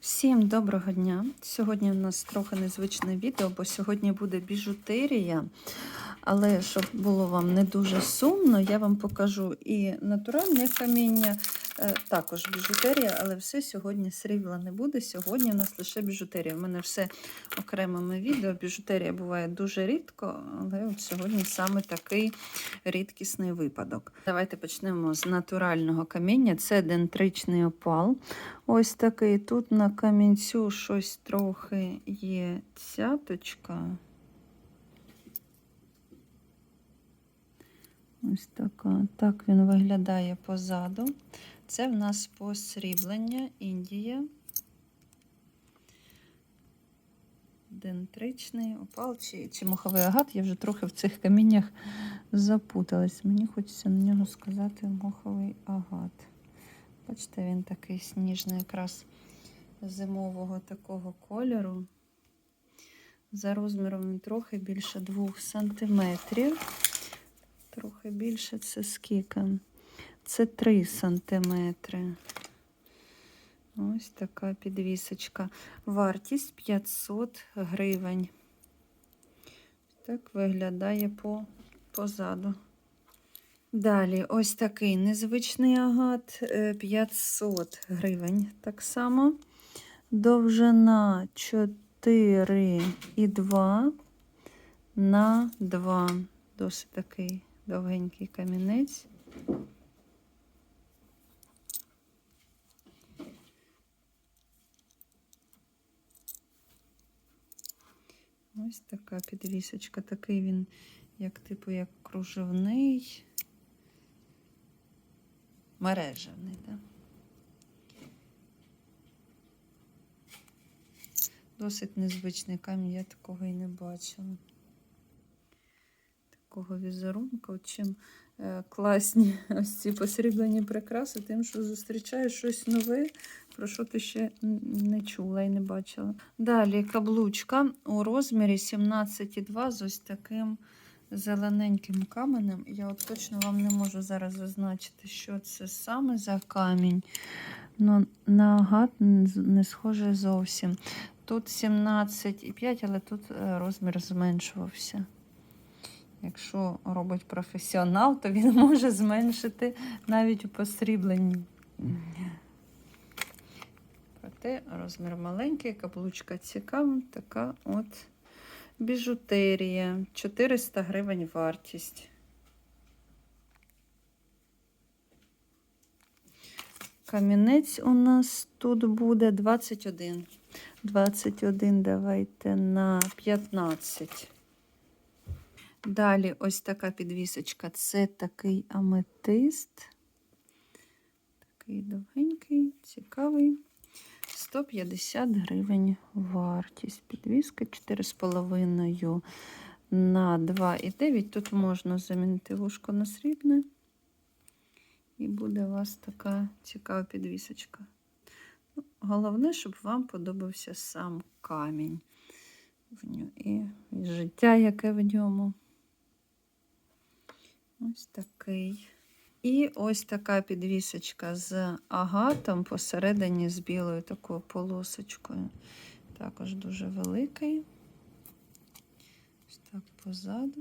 Всім доброго дня! Сьогодні у нас трохи незвичне відео, бо сьогодні буде біжутерія. Але щоб було вам не дуже сумно, я вам покажу і натуральне каміння, також біжутерія, але все сьогодні срібла не буде. Сьогодні у нас лише біжутерія. У мене все окремими відео. Біжутерія буває дуже рідко, але от сьогодні саме такий рідкісний випадок. Давайте почнемо з натурального каміння. Це дентричний опал. Ось такий. Тут на камінцю щось трохи є цяточка. Ось така. Так він виглядає позаду. Це в нас посріблення Індія. Дентричний опал чи, чи моховий агат. Я вже трохи в цих каміннях запуталась. Мені хочеться на нього сказати моховий агат. Бачите, він такий сніжний, якраз зимового такого кольору. За розміром він трохи більше 2 сантиметрів. Трохи більше це скільки? Це 3 сантиметри. Ось така підвісочка. Вартість 500 гривень. Так виглядає по, позаду. Далі, ось такий незвичний агат 500 гривень. Так само. Довжина 4,2 на 2. Досить такий довгенький камінець. Ось така підвісочка. Такий він, як типу, як кружевний, мережевний, так? Досить незвичний камінь, я такого і не бачила. Такого візерунка. Чим класні ось ці посріблені прикраси, тим, що зустрічаєш щось нове, про що ти ще не чула і не бачила. Далі каблучка у розмірі 17,2 з ось таким зелененьким каменем. Я от точно вам не можу зараз зазначити, що це саме за камінь. Ну, на агат не схоже зовсім. Тут 17,5, але тут е, розмір зменшувався. Якщо робить професіонал, то він може зменшити навіть у посрібленні. Проте розмір маленький, каблучка цікава, така от біжутерія. 400 гривень вартість. Камінець у нас тут буде 21. 21 давайте на 15. Далі ось така підвісочка. Це такий аметист. Такий довгенький, цікавий. 150 гривень вартість. Підвіска 4,5 на 2,9. Тут можна замінити вушко на срібне. І буде у вас така цікава підвісочка. Ну, Головне, щоб вам подобався сам камінь. І життя, яке в ньому. Ось такий. І ось така підвісочка з агатом посередині з білою такою полосочкою. Також дуже великий. Ось так позаду.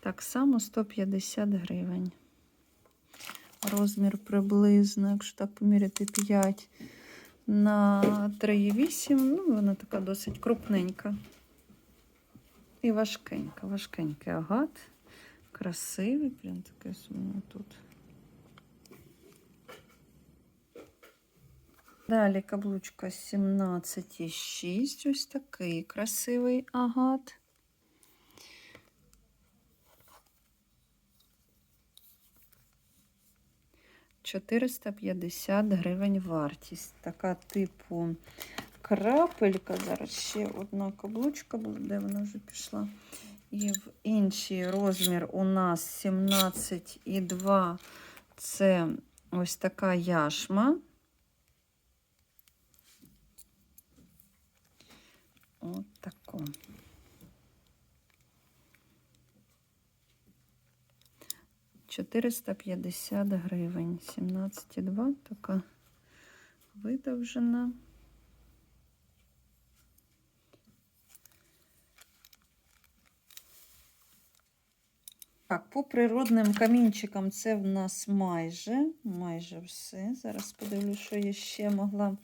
Так само 150 гривень. Розмір приблизно, якщо так поміряти 5 на 3,8. Ну, вона така досить крупненька. І важкенька, важкенький агат. Красивий, прям таке сумно тут. Далі каблучка 17,6. Ось такий красивий агат. Чотириста п'ятдесят гривень вартість. Така типу крапелька. Зараз ще одна каблучка де вона вже пішла. І в інший розмір у нас 17,2 це ось така яшма. От таку. Чотириста п'ятдесят гривень. 17,2 така довжина. По природним камінчикам це в нас майже, майже все. Зараз подивлюсь, що я ще могла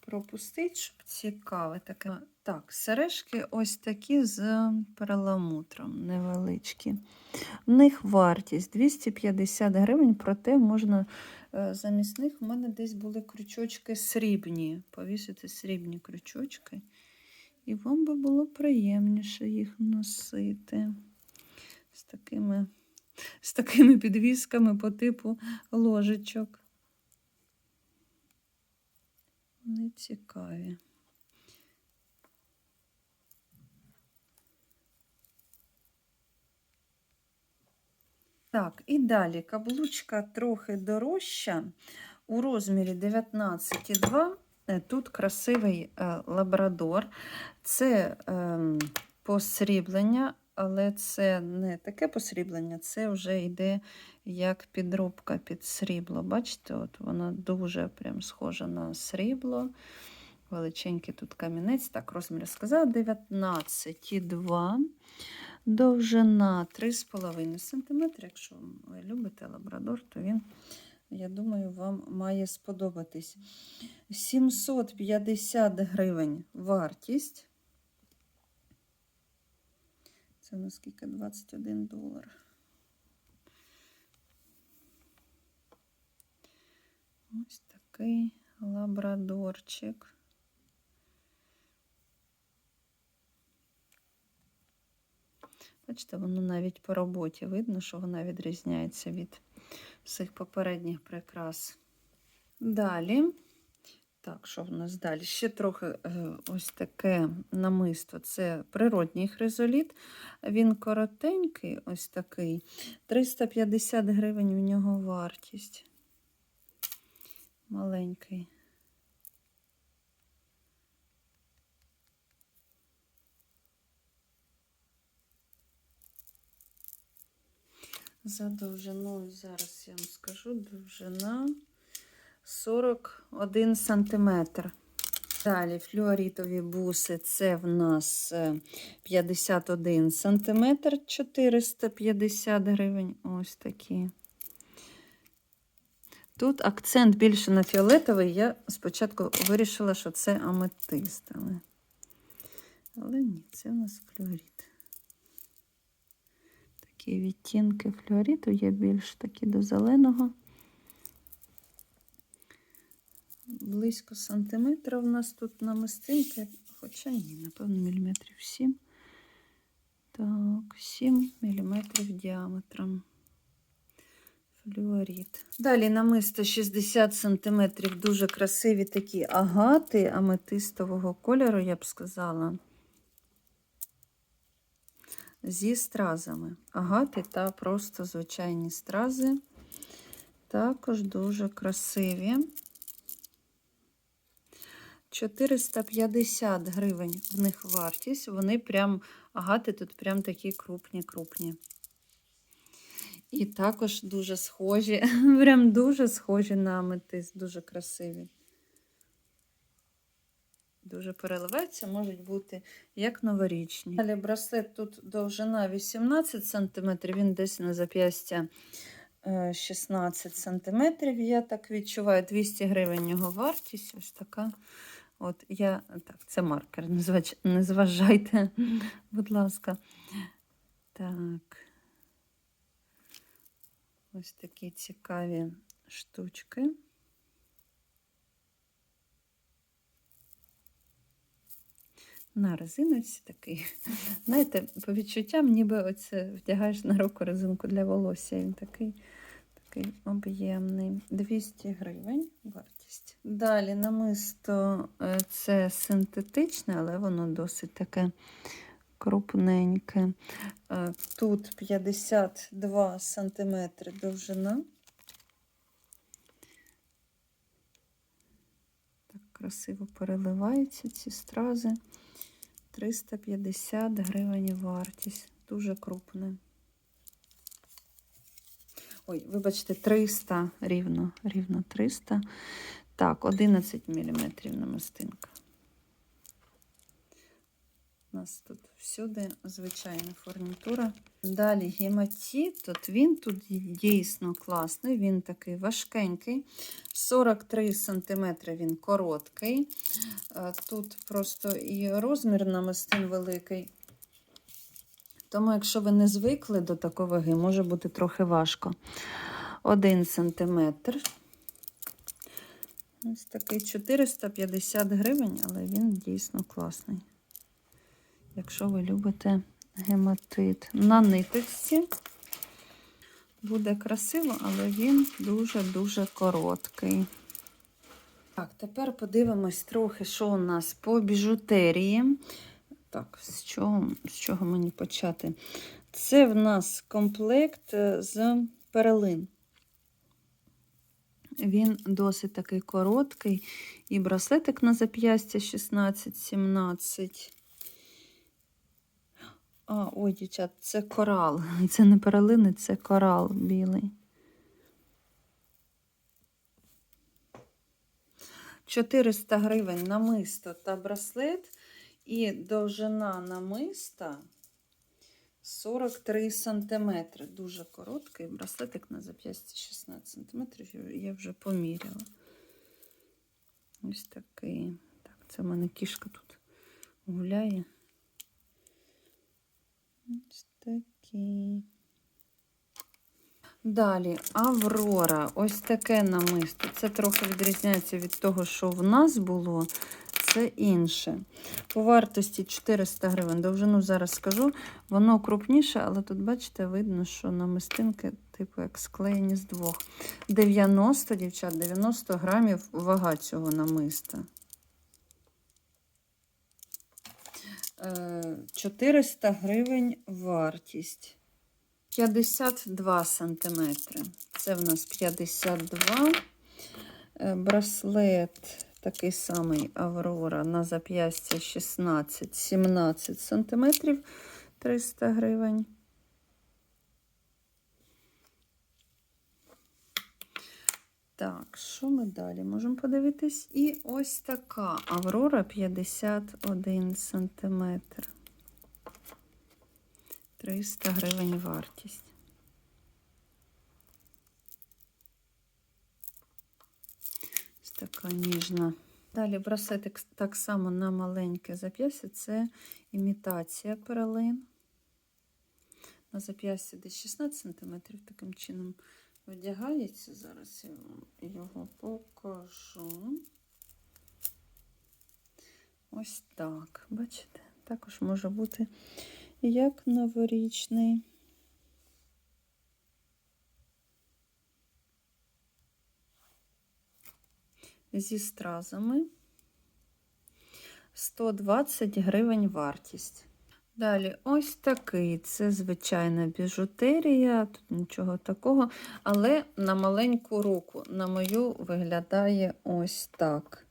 пропустити, щоб цікаве таке. Так, сережки ось такі з перламутром невеличкі. В них вартість 250 гривень, проте можна е, замість них в мене десь були крючочки срібні. Повісити срібні крючочки. І вам би було приємніше їх носити з такими, з такими підвісками по типу ложечок. Вони цікаві. Так, і далі каблучка трохи дорожча у розмірі 19,2. Е, Тут красивий е, лабрадор. Це е, посріблення, але це не таке посріблення, це вже йде як підробка під срібло. Бачите, от вона дуже прям схожа на срібло. Величенький тут камінець. Так, розмір я сказала 19,2. Довжина 3,5 см. Якщо ви любите лабрадор, то він, я думаю, вам має сподобатись. 750 гривень вартість. Це наскільки 21 долар. Ось такий лабрадорчик. Бачите, воно навіть по роботі видно, що вона відрізняється від всіх попередніх прикрас. Далі, так, що в нас далі? Ще трохи е, ось таке намисто. Це природній хризоліт. Він коротенький, ось такий. 350 гривень в нього вартість. Маленький. За довжиною, зараз я вам скажу, довжина 41 сантиметр. Далі флюорітові буси це в нас е, 51 сантиметр, 450 гривень. Ось такі. Тут акцент більше на фіолетовий. Я спочатку вирішила, що це аметист. Але, але ні, це у нас флюорит. Такі відтінки флюориту є більш такі до зеленого. Близько сантиметра у нас тут намистинки, хоча ні, напевно, міліметрів 7. Так, 7 міліметрів діаметром. Флюорит. Далі намисто 60 см, дуже красиві такі агати аметистового кольору, я б сказала. Зі стразами. Агати та просто звичайні стрази. Також дуже красиві. 450 гривень в них вартість. Вони прям, агати тут прям такі крупні-крупні. І також дуже схожі, прям дуже схожі на аметист, дуже красиві. Дуже переливаються, можуть бути як новорічні. Далі браслет тут довжина 18 см, він десь на зап'ястя е, 16 см. Я так відчуваю, 200 гривень його вартість. Ось така. От я, так, це маркер, не зваж- не зважайте, будь ласка. Так. Ось такі цікаві штучки. На резиночці такий. Знаєте, по відчуттям, ніби оце вдягаєш на руку резинку для волосся. Він такий, такий об'ємний. 200 гривень вартість. Далі намисто е, це синтетичне, але воно досить таке крупненьке. Е, Тут 52 см довжина. Так красиво переливаються ці стрази. 350 гривень вартість. Дуже крупне. Ой, вибачте, 300 рівно, рівно 300. Так, 11 мм намистинка. У нас тут всюди звичайна фурнітура. Далі гематіт, от він тут дійсно класний, він такий важкенький. 43 см він короткий. Е, Тут просто і розмір намистин великий. Тому, якщо ви не звикли до такої ваги, може бути трохи важко. 1 см. Ось такий 450 гривень, але він дійсно класний. Якщо ви любите гематит. На ниточці буде красиво, але він дуже-дуже короткий. Так, тепер подивимось трохи, що у нас по біжутерії. Так, з чого, з чого мені почати? Це в нас комплект е, з перелин. Він досить такий короткий. І браслетик на зап'ястя 16-17. А, ой, дівчат, це корал. Це не перелини, це корал білий. 400 гривень намисто та браслет. І довжина намиста 43 сантиметри. Дуже короткий браслетик на зап'ясті 16 сантиметрів. Я вже поміряла. Ось такий. Так, це в мене кішка тут гуляє. Ось такий. Далі Аврора. Ось таке намисто. Це трохи відрізняється від того, що в нас було. Це інше. По вартості 400 гривень. Довжину зараз скажу. Воно крупніше, але тут, бачите, видно, що намистинки, типу, як склеєні з двох. 90, дівчат, 90 грамів вага цього намиста. Е, 400 гривень вартість. 52 сантиметри. Це в нас 52. Е, Браслет такий самий Аврора на зап'ястя 16-17 сантиметрів 300 гривень. Так, що ми далі можемо подивитись? І ось така Аврора 51 сантиметр. 300 гривень вартість. Така ніжна. Далі браслетик так само на маленьке зап'ястя. Це імітація перлин. На зап'ясті десь 16 см таким чином одягається. Зараз я вам його покажу. Ось так. Бачите? Також може бути як новорічний. Зі стразами 120 гривень вартість. Далі, ось такий. Це звичайна біжутерія, тут нічого такого, але на маленьку руку, на мою, виглядає ось так.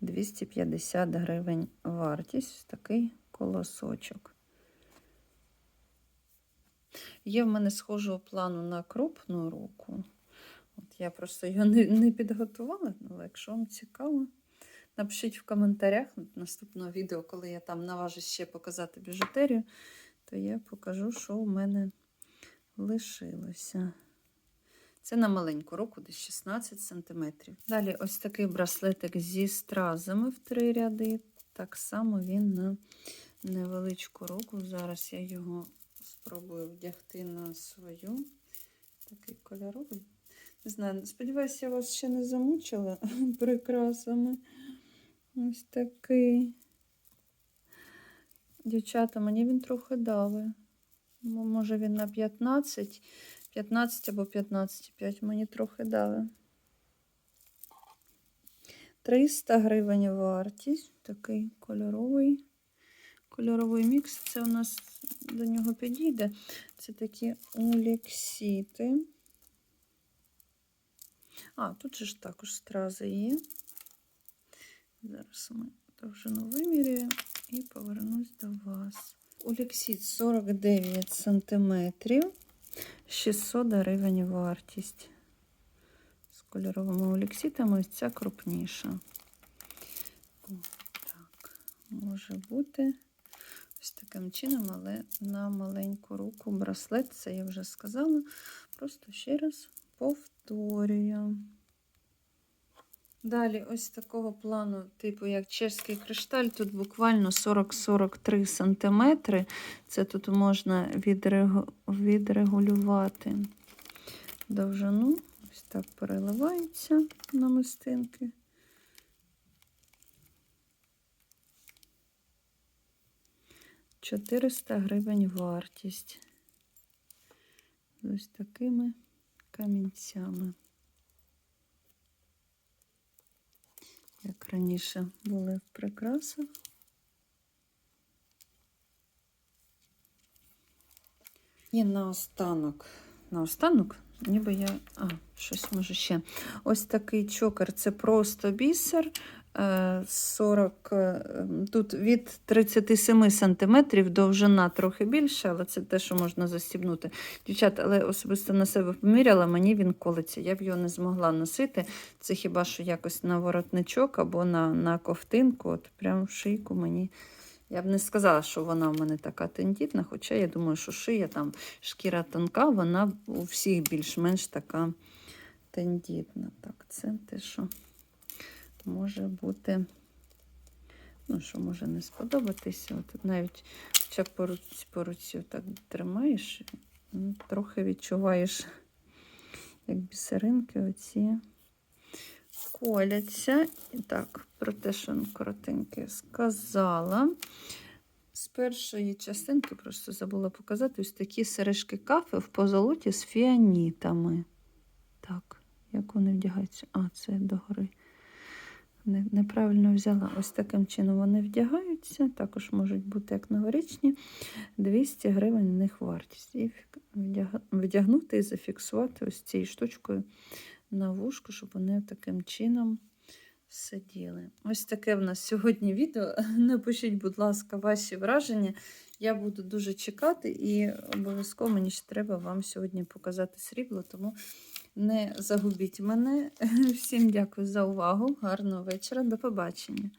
250 гривень вартість, ось такий колосочок. Є в мене схожого плану на крупну руку. Я просто його не, не підготувала, але якщо вам цікаво, напишіть в коментарях наступного відео, коли я там наважусь ще показати біжутерію, то я покажу, що в мене лишилося. Це на маленьку руку, десь 16 см. Далі ось такий браслетик зі стразами в три ряди. Так само він на невеличку руку. Зараз я його спробую вдягти на свою. Такий кольоровий. Не знаю, сподіваюся, я вас ще не замучила прикрасами. Ось такий. Дівчата, мені він трохи дали. Може він на 15, 15 або 15,5 мені трохи дали. 300 гривень вартість. Такий кольоровий. Кольоровий мікс. Це у нас до нього підійде. Це такі олексіти. А, тут же ж також стрази є. Зараз ми довжину виміряємо і повернусь до вас. Олексіт 49 см, 600 гривень вартість. З кольоровими олексітами, ось ця крупніша. Так, може бути ось таким чином, але на маленьку руку браслет, це я вже сказала. Просто ще раз повторюю. Далі, ось такого плану, типу як чеський кришталь, тут буквально 40-43 см. Це тут можна відрегу- відрегулювати довжину. Ось так переливається намистинки. Чотириста гривень вартість. Ось такими камінцями. Як раніше були в прикрасах. І наостанок. Наостанок, ніби я. А, щось може ще. Ось такий чокер це просто бісер. Е, 40, е, тут від 37 см довжина трохи більша, але це те, що можна застібнути. Дівчата, але особисто на себе поміряла, мені він колиться. Я б його не змогла носити. Це хіба що якось на воротничок або на, на ковтинку. От прям шийку мені. Я б не сказала, що вона в мене така тендітна, хоча я думаю, що шия там шкіра тонка, вона у всіх більш-менш така тендітна. Так, це те, що може бути, ну, що може не сподобатися. От навіть хоча по руці, по руці так тримаєш, ну, трохи відчуваєш, як бісеринки оці коляться. І так, про те, що коротеньке сказала. З першої частинки просто забула показати ось такі сережки кафе в позолоті з фіанітами. Так, як вони вдягаються? А, це догори. Не, неправильно взяла. Ось таким чином вони вдягаються. Також можуть бути як новорічні. 200 гривень в них вартість. І вдягнути і зафіксувати ось цією штучкою на вушку, щоб вони таким чином сиділи. Ось таке в нас сьогодні відео. Напишіть, будь ласка, ваші враження. Я буду дуже чекати, і обов'язково мені ще треба вам сьогодні показати срібло, тому не загубіть мене. Всім дякую за увагу. Гарного вечора. До побачення.